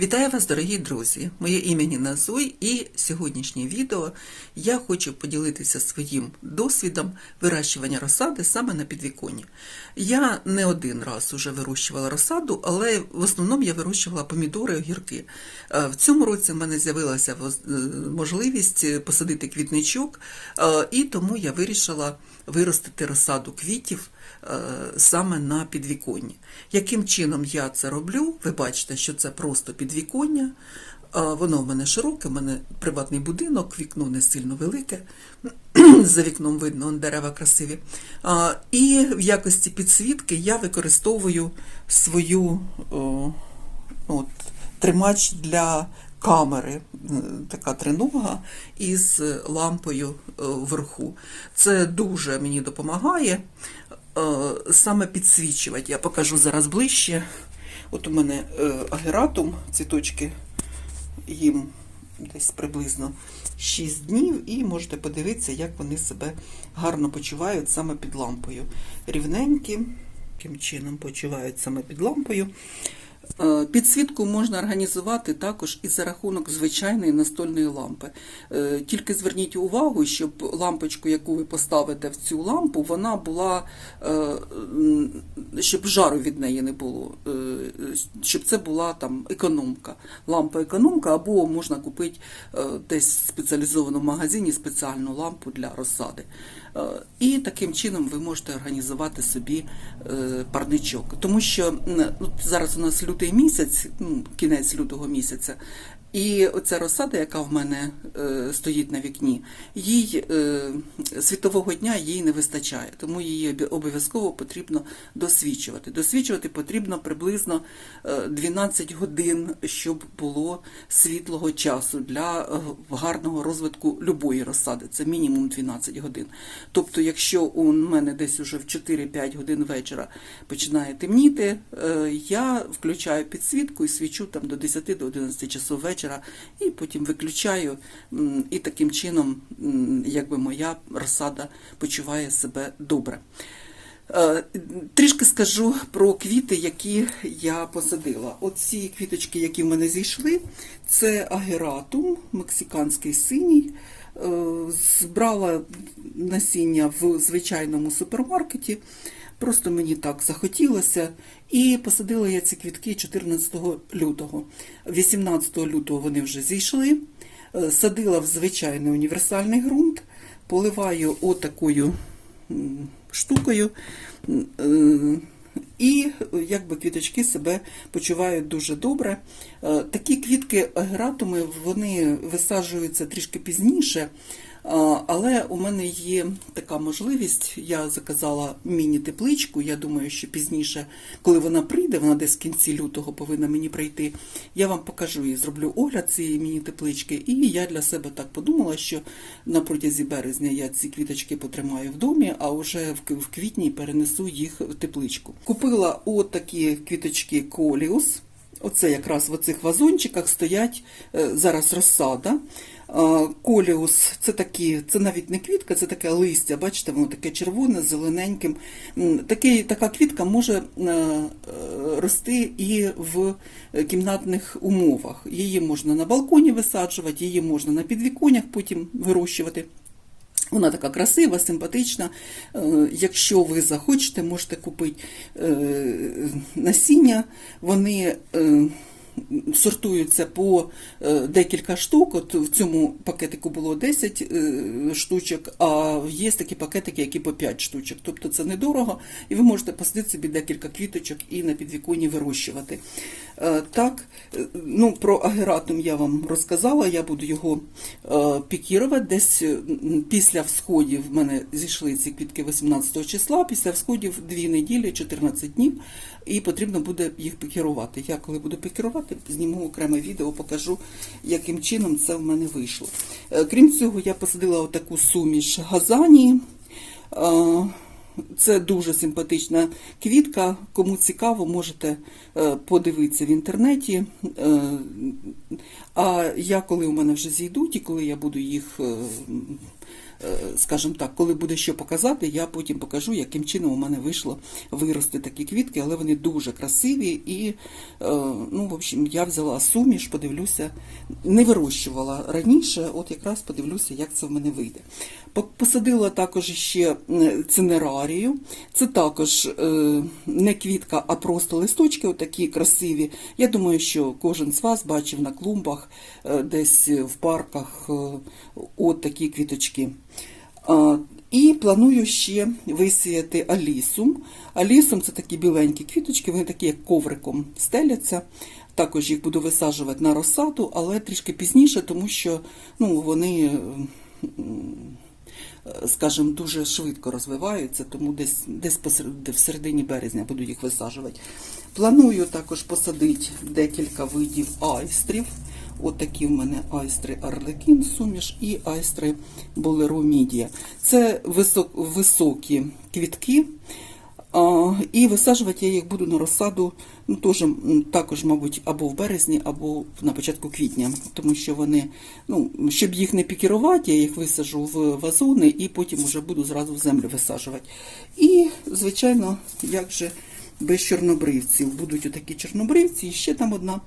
Вітаю вас, дорогі друзі! Моє ім'я Ніна Зой, і сьогоднішнє відео я хочу поділитися своїм досвідом вирощування розсади саме на підвіконні. Я не один раз уже вирощувала розсаду, але в основному я вирощувала помідори огірки. Е, В цьому році в мене з'явилася е, можливість посадити квітничок, е, і тому я вирішила виростити розсаду квітів е, саме на підвіконні. Яким чином я це роблю? Ви бачите, що це просто підвіконня. А Воно в мене широке, в мене приватний будинок, вікно не сильно велике. За вікном видно дерева красиві. І в якості підсвітки я використовую свою от, тримач для камери, така тринога із лампою вверху. Це дуже мені допомагає саме підсвічувати. Я покажу зараз ближче. От у мене е, агератум, цвіточки їм десь приблизно 6 днів, і можете подивитися, як вони себе гарно почувають саме під лампою. Рівненькі, яким чином почувають саме під лампою. Е, Підсвітку можна організувати також і за рахунок звичайної настольної лампи. Е, Тільки зверніть увагу, щоб лампочку, яку ви поставите в цю лампу, вона була, е, щоб жару від неї не було, щоб це була там економка. Лампа економка, або можна купити десь в спеціалізованому магазині спеціальну лампу для розсади. І таким чином ви можете організувати собі е, парничок. Тому що ну, зараз у нас лютий місяць, ну, кінець лютого місяця, і оця розсада, яка в мене е, стоїть на вікні, їй е, світового дня їй не вистачає, тому її обов'язково потрібно досвічувати. Досвічувати потрібно приблизно е, 12 годин, щоб було світлого часу для е, гарного розвитку любої розсади. Це мінімум 12 годин. Тобто, якщо у мене десь уже в 4-5 годин вечора починає темніти, е, я включаю підсвітку і свічу там до 10 до 11 часов вечора, і потім виключаю, і таким чином, якби моя розсада почуває себе добре. Е, Трішки скажу про квіти, які я посадила. Оці квіточки, які в мене зійшли, це агератум, мексиканський синій. Е, Збрала насіння в звичайному супермаркеті. Просто мені так захотілося. І посадила я ці квітки 14 лютого. 18 лютого вони вже зійшли. Е, Садила в звичайний універсальний ґрунт, поливаю отакою штукою. І якби квіточки себе почувають дуже добре. Е, Такі квітки агератуми вони висаджуються трішки пізніше, але у мене є така можливість. Я заказала міні-тепличку. Я думаю, що пізніше, коли вона прийде, вона десь в кінці лютого повинна мені прийти. Я вам покажу і зроблю огляд цієї міні-теплички. І я для себе так подумала, що на протязі березня я ці квіточки потримаю в домі, а вже в квітні перенесу їх в тепличку. Купила от такі квіточки Коліус. Оце якраз в оцих вазончиках стоять е, зараз розсада. Коліус це такі, це навіть не квітка, це таке листя. Бачите, воно таке червоне зелененьким. Такий, така квітка може е, е, рости і в кімнатних умовах. Її можна на балконі висаджувати, її можна на підвіконнях потім вирощувати. Вона така красива, симпатична. Е, Якщо ви захочете, можете купити насіння. Вони сортуються по е, декілька штук. От в цьому пакетику було 10 е, штучок, а є такі пакетики, які по 5 штучок. Тобто це недорого, і ви можете посадити собі декілька квіточок і на підвіконні вирощувати. Е, Так, ну про агератум я вам розказала. Я буду його пікірувати. Десь після всходів в мене зійшли ці квітки 18 числа. Після всходів 2 неділі, 14 днів, і потрібно буде їх пікірувати. Я коли буду пікірувати, зніму окреме відео, покажу, яким чином це в мене вийшло. Е, Крім цього, я посадила отаку суміш газанії. Е, Це дуже симпатична квітка. Кому цікаво, можете е, подивитися в інтернеті. А я, коли у мене вже зійдуть, і коли я буду їх е, е, скажімо так, коли буде що показати, я потім покажу, яким чином у мене вийшло вирости такі квітки, але вони дуже красиві. І, е, ну, в общем, я взяла суміш, подивлюся, не вирощувала раніше, от якраз подивлюся, як це в мене вийде. Посадила також ще цинерарію. Це також не квітка, а просто листочки, отакі красиві. Я думаю, що кожен з вас бачив на клумбах, е, десь в парках е, от такі квіточки. І планую ще висіяти алісум. Алісум це такі біленькі квіточки, вони такі як ковриком стеляться. Також їх буду висаджувати на розсаду, але трішки пізніше, тому що ну, вони, е, скажімо, дуже швидко розвиваються, тому десь, десь посеред, в середині березня буду їх висаджувати. Планую також посадити декілька видів айстрів. От такі в мене айстри Арлекін суміш і айстри Болеро Мідія. Це висок, високі квітки. І висаджувати я їх буду на розсаду, ну теж, також, мабуть, або в березні, або на початку квітня, тому що вони, ну, щоб їх не пікірувати, я їх висаджу в вазони і потім вже буду зразу в землю висаджувати. І, звичайно, як же без чорнобривців. Будуть отакі чорнобривці, і ще там одна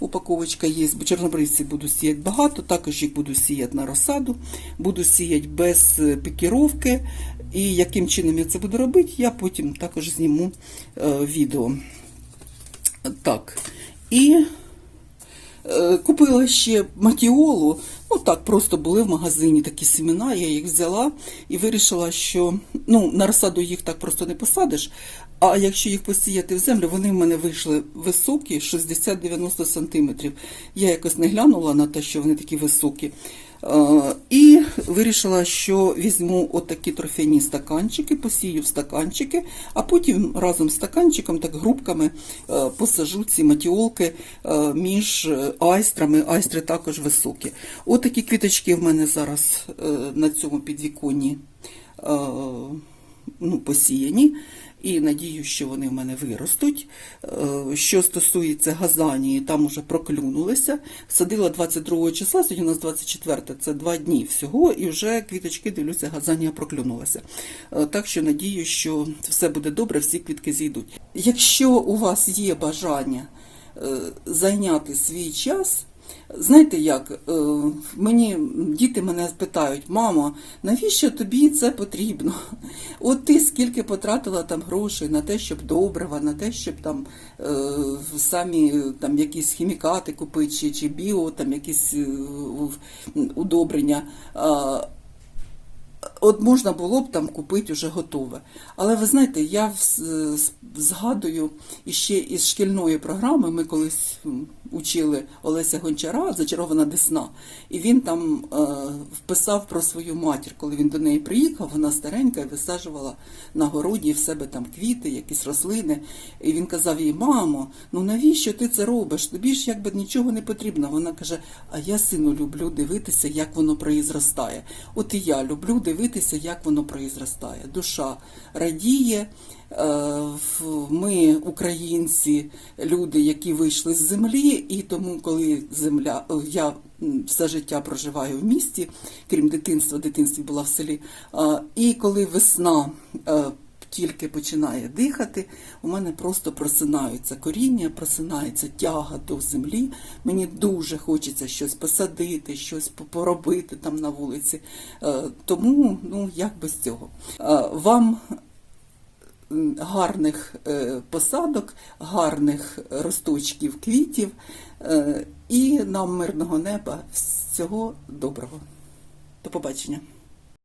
упаковочка є, бо чорнобривці буду сіяти багато, також їх буду сіяти на розсаду, буду сіяти без е, пікіровки. І яким чином я це буду робити, я потім також зніму е, відео. Так. І Купила ще матіолу. Ну так, просто були в магазині такі семена, я їх взяла і вирішила, що ну, на розсаду їх так просто не посадиш. А якщо їх посіяти в землю, вони в мене вийшли високі, 60-90 сантиметрів. Я якось не глянула на те, що вони такі високі. Е, І вирішила, що візьму отакі трофейні стаканчики, посію в стаканчики, а потім разом з стаканчиком, так грубками е, посажу ці матіолки е, між е, айстрами. Айстри також високі. Отакі квіточки в мене зараз на цьому підвіконні ну, посіяні. І надію, що вони в мене виростуть. Е, Що стосується газанії, там уже проклюнулися. Садила 22 числа, сьогодні у нас 24, це два дні всього, і вже квіточки, дивлюся, газанія проклюнулася. Е, Так що надію, що все буде добре, всі квітки зійдуть. Якщо у вас є бажання е, зайняти свій час, Знаєте як, е, мені діти мене питають, мамо, навіщо тобі це потрібно? От ти скільки потратила там грошей на те, щоб добрива, на те, щоб там е, самі там якісь хімікати купити, чи, чи біо, там якісь е, удобрення. От можна було б там купити вже готове. Але ви знаєте, я згадую іще із шкільної програми, ми колись учили Олеся Гончара Зачарована Десна. І він там е, вписав про свою матір, коли він до неї приїхав, вона старенька і висаджувала на городі в себе там квіти, якісь рослини. І він казав їй, мамо, ну навіщо ти це робиш? Тобі ж якби нічого не потрібно. Вона каже: А я сину люблю дивитися, як воно произростає. От і я люблю дивитися, як воно произростає. Душа радіє. Е, Ми, українці, люди, які вийшли з землі, і тому, коли земля, я все життя проживаю в місті, крім дитинства, дитинстві була в селі. е, І коли весна е, тільки починає дихати, у мене просто просинаються коріння, просинається тяга до землі. Мені дуже хочеться щось посадити, щось поробити там на вулиці. Е, Тому, ну як без цього. Е, Вам гарних е, посадок, гарних росточків квітів і нам мирного неба. Всього доброго. До побачення.